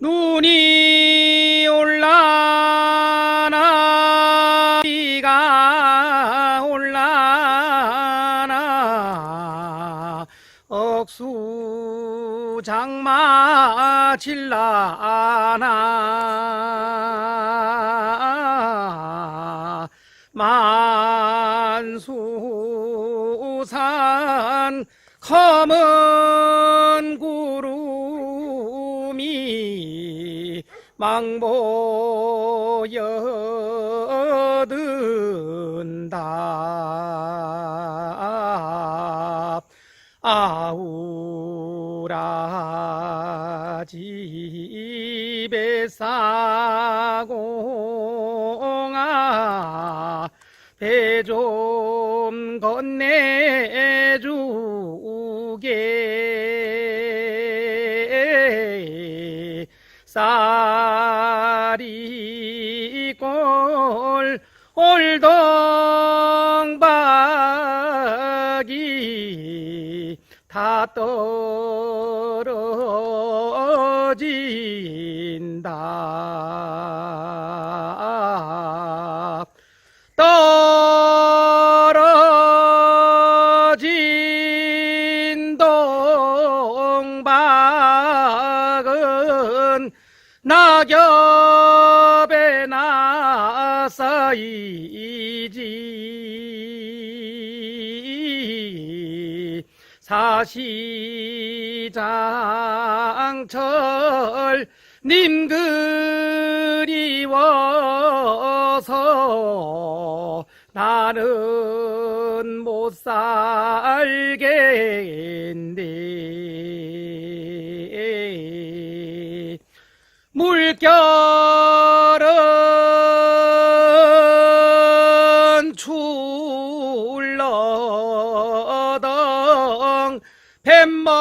눈이 올라나 비가 올라나 억수 장마 질라나 만수산 검은 구름 망보여든다. 아우라 집에 싸공아 배 좀 건네주게. 쌀 올덩박이 다 떨어진다. 떨어진 동박은 낙엽에 나 사이지. 사시장철 님 그리워서 나는 못 살겠네 물결 덩 뱃머리는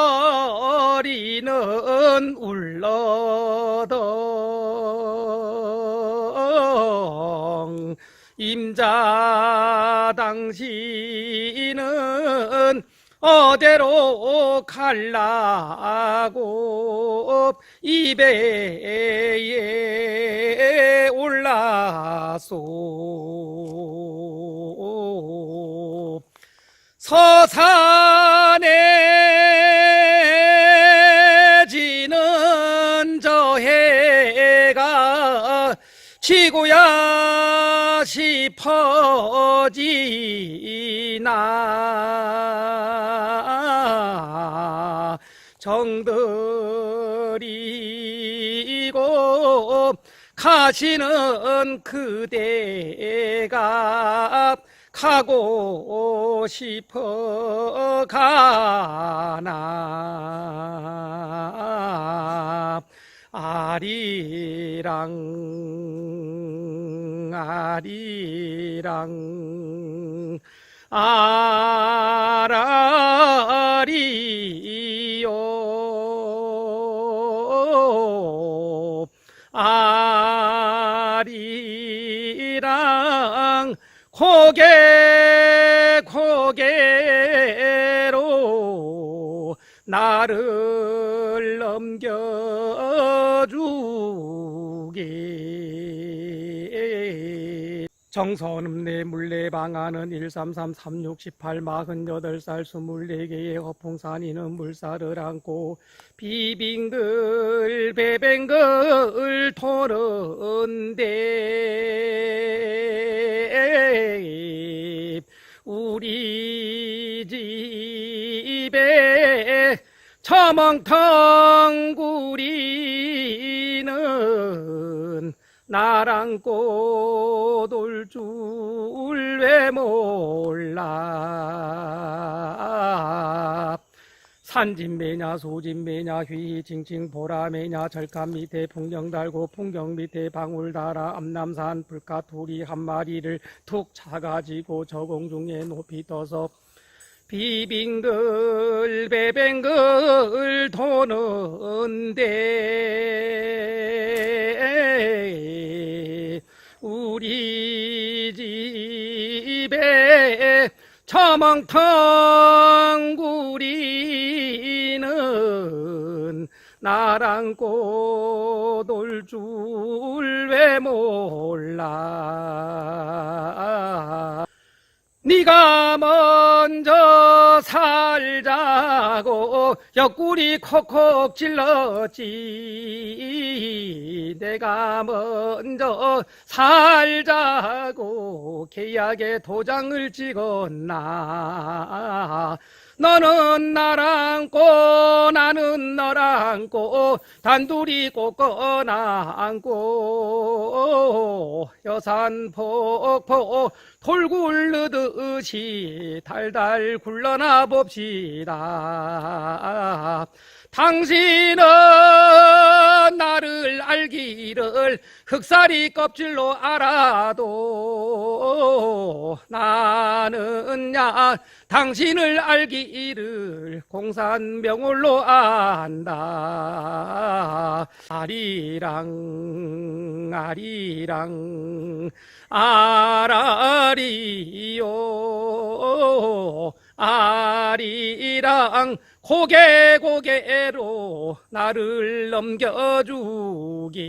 울러덩. 임자 당신은 어디로 갈라고 이배에 올라소 서산에 지는 저 해가 지구야 싶어지나. 정들이고 가시는 그대가 가고 싶어 가나. 아리랑 아리랑 아라리요. 아리랑 고개 고개로 나를 넘겨주게 정선음 내 물내 방안은 133 3618 48살 24개의 허풍산이는 물살을 안고 비빙글 베뱅글 토는데 우리 집에 처멍텅 구리는 나랑 꽃올 줄 왜 몰라 산진매냐 소진매냐 휘징징 보라매냐 절간 밑에 풍경 달고 풍경 밑에 방울 달아 암남산 불가투리 한 마리를 툭 차가지고 저공 중에 높이 떠서 비빙글 베뱅글 도는데 처멍텅 구리는 나랑 꽃놀 줄왜 몰라? 네가 먼저 살자고 옆구리 콕콕 찔렀지. 내가 먼저 살자고 계약에 도장을 찍었나 너는 나랑 꼬 나는 너랑 꼬 단둘이 꽂거나 안고. 여산 폭포 돌 굴르듯이 달달 굴러나 봅시다. 당신은 알기를 흑살이 껍질로 알아도 나는 야 당신을 알기를 공산 명월로 안다. 아리랑 아리랑 아라리요. 아 리랑 고개 고개로 나를 넘겨주기